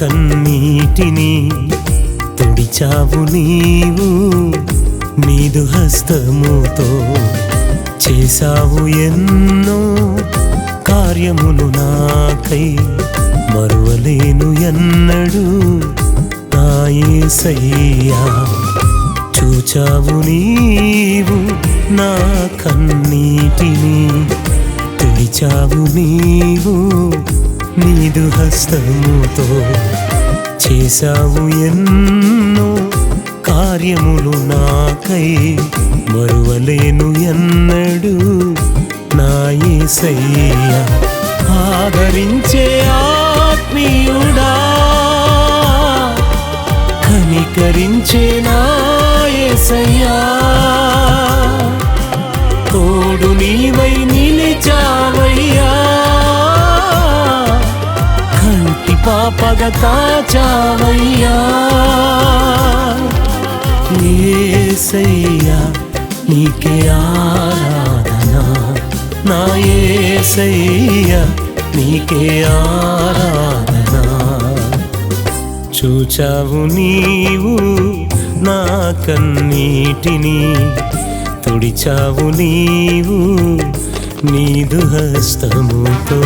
కన్నీటిని తుడిచావు నీవు నీదు హస్తముతో చేశావు ఎన్నో కార్యములు నాకై మరువలేను ఎన్నడు. నాయసయ్యా చూచావు నీవు నా కన్నీటిని తుడిచావు నీవు. నీదు హస్తముతో చేశావు ఎన్నో కార్యములు నాకై మరువలేను ఎన్నడు. నా యేసయ్యా ఆదరించే ఆత్మీయుడా. కనికరించే నా ఏసయ్యా. తోడు నీవ పాపగా కాచావయ్యా ఏసయ్యా నీకే ఆరాధన. నా ఏసయ్యా నీకే ఆరాధన. చూచావు నీవు నా కన్నీటిని తుడిచావు నీవు నీదు హస్తముతో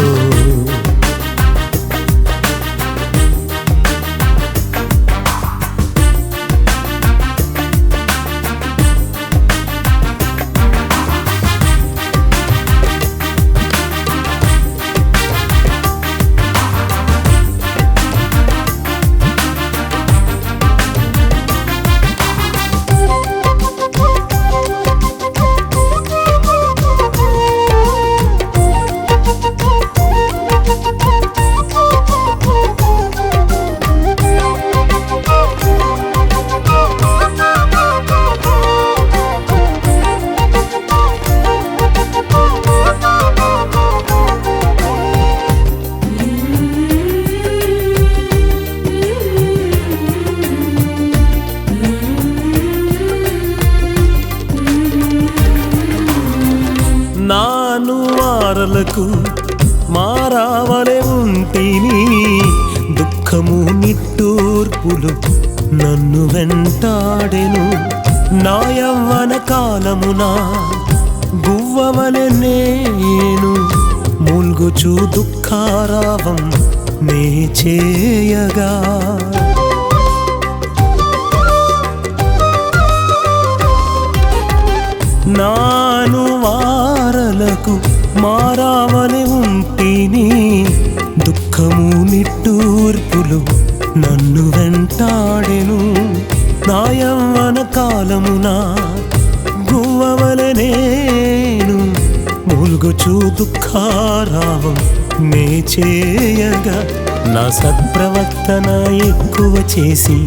వారలకు మారావలే ఉంటిని దుఃఖము నిట్టూర్పులు నన్ను వెంటాడెను. నా యవ్వన కాలమున గువ్వవలె నేను మూల్గుచు దుఃఖారావం నే చేయగా. నాను మారావలి ఉంటిని దుఃఖము నిట్టూర్పులు నన్ను వెంటాడెను. నాయవ్వన కాలమున గువ్వవలె నేను. మూల్గుచు దుఃఖారావం నే చేయగా నా సత్ప్రవర్తన ఎక్కువ చేసి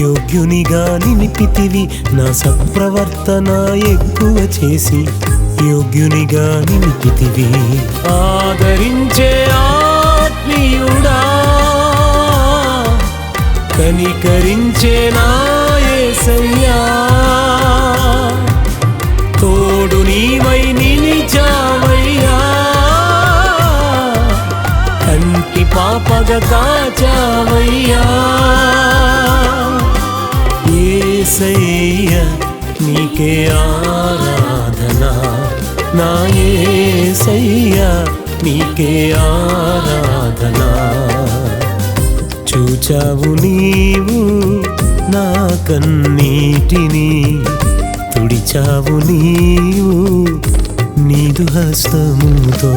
యోగ్యునిగా నిలిపితివి. నా సత్ప్రవర్తన ఎక్కువ చేసి యోగ్యునిగా నిలిపితివి. ఆదరించే ఆత్మీయుడా కనికరించే నాయసయ్యా తోడు నీవై నిలిచావయ్యా. కంటి పాపగ కాచావయ్యా. ఏసయ్య నీకే ఆ నా నీకే ఆరాధన. చూచావు నీవు నా కన్నీటిని తుడిచావు నీవు నీదు హస్తముతో.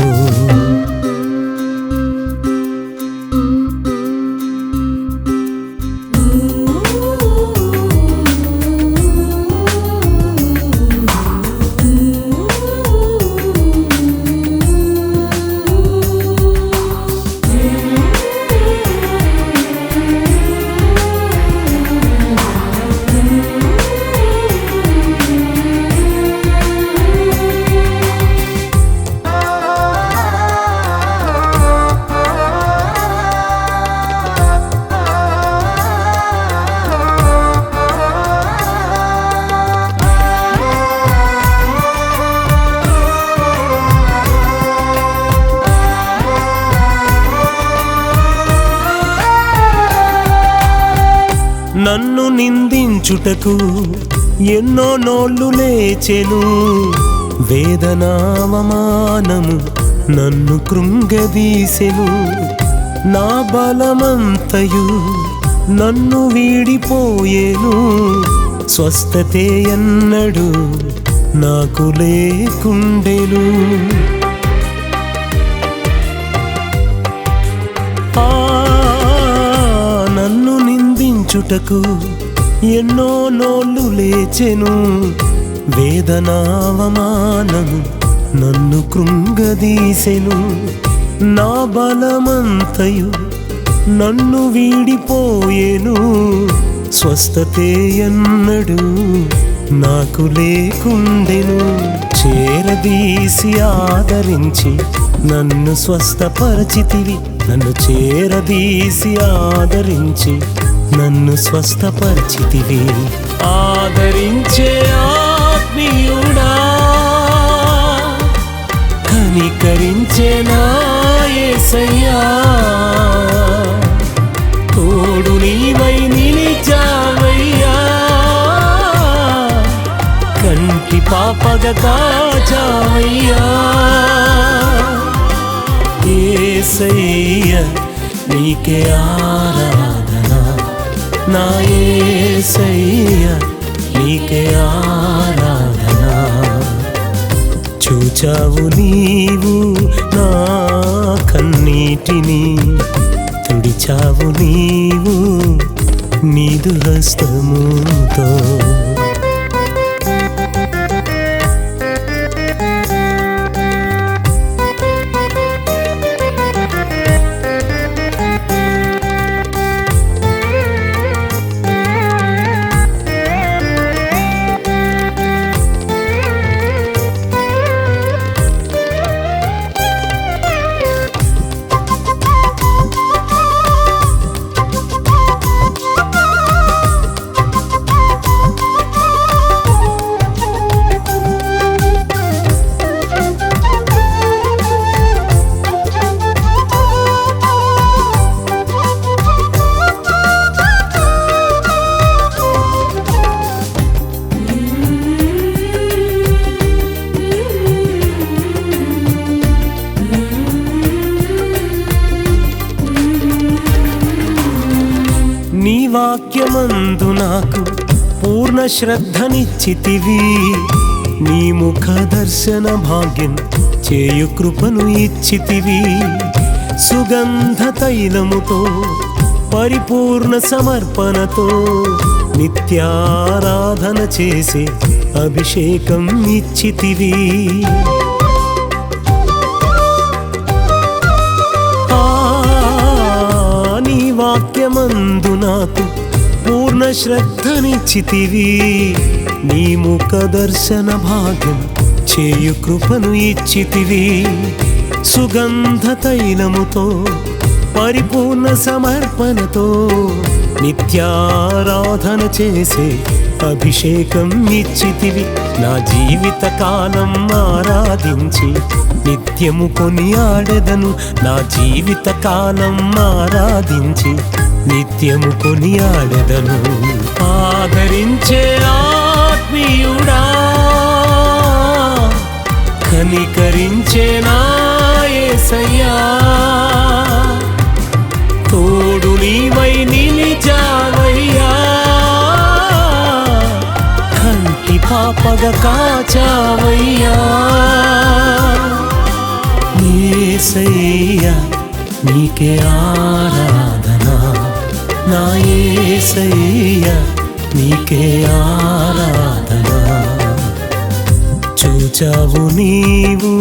నన్ను నిందించుటకు ఎన్నో నోళ్ళు లేచెను. వేదనావమానము నన్ను కృంగదీసెను. నా బలమంతయు నన్ను వీడిపోయేను. స్వస్థతే ఎన్నడు నాకు లేకుండెను. నిందించుటకు ఎన్నో నోళ్ళు లేచెను వేదనావమానము నన్ను కృంగదీసెను. నా బలమంతయు నన్ను వీడిపోయేను స్వస్థతే ఎన్నడు నాకు లేకుండెను. చేరదీసి ఆదరించి నన్ను స్వస్థపరచితివి నన్ను చేరదీసి ఆదరించి నన్ను స్వస్థపరిచితివి. ఆదరించే ఆత్మీయుడా. కనికరించే నాయసయ్యా తోడు నీవై నిలిచావయ్యా. కంటి పాపగ కాచావయ్యా. ఏసయ్య నీకే ఆరాధన. నా ఏసయ్య నీకే ఆరాధన. చూచావు నీవు నా కన్నీటిని తుడిచావు నీవు నీదు హస్తముతో. వాక్యమందు నాకు పూర్ణ శ్రద్ధనిచ్చితివి. నీ ముఖ దర్శన భాగ్యం చేయు కృపను ఇచ్చితివి. సుగంధ తైలముతో పరిపూర్ణ సమర్పణతో నిత్యారాధన చేసే అభిషేకం ఇచ్చితివి. వాక్యమందు నాకు పూర్ణ శ్రద్ధనిచ్చితివి. నీ ముఖ దర్శన భాగ్యం చేయు కృపను ఇచ్చితివి. సుగంధ తైలముతో పరిపూర్ణ సమర్పణతో నిత్యారాధన చేసే అభిషేకం ఇచ్చితివి. నా జీవిత కాలం ఆరాధించి నిత్యము కొనియాడెదను నా జీవిత కాలం ఆరాధించి నిత్యము కొనియాడెదను. ఆదరించే ఆత్మీయుడా. కనికరించే నాయసయ్యా తోడు నీవై నిలిచావయ్యా. కంటి పాపగ కాచావయ్యా. ఏసయ్యా నీకే ఆరా. నా ఏసయ్యా నీకే ఆరాధన. చూచావు నీవు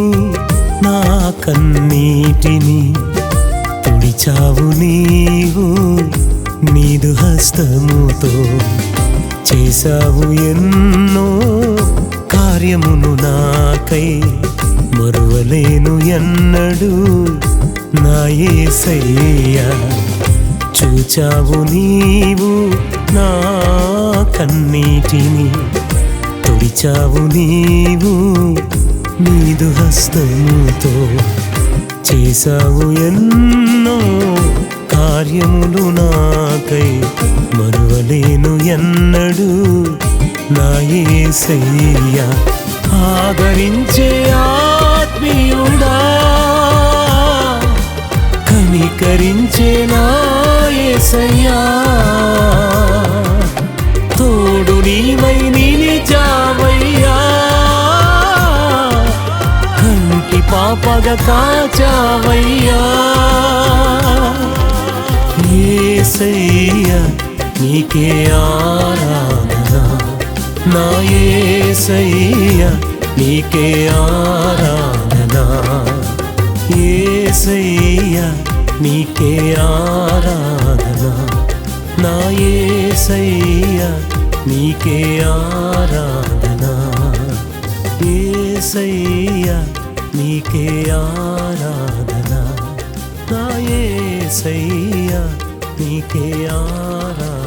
నా కన్నీటిని తుడిచావు నీవు నీదు హస్తముతో. చేశావు ఎన్నో కార్యమును నాకై మరువలేను ఎన్నడు నా యేసయ్యా చూచావు నీవు నా కన్నీటిని తుడిచావు నీవు నీదు హస్తముతో చేశావు ఎన్నో కార్యములు నాకై మరువలేను ఎన్నడు. నా యేసయ్యా ఆదరించే ఆత్మీయుడా కనికరించే నా యేసయ్యా తోడు నీవై నిలిచావయ్యా కంటి పాపగా కాచావయ్యా ఏసయ్యా నీకే ఆరాధన నా ఏసయ్యా నీకే ఆరాధన ఏసయ్యా నీకే ఆరాధన. నా ఏసయ్య నీకే ఆరాధన. ఏసయ్య నీకే ఆరాధన. నా ఏసయ్య నీకే ఆరాధన.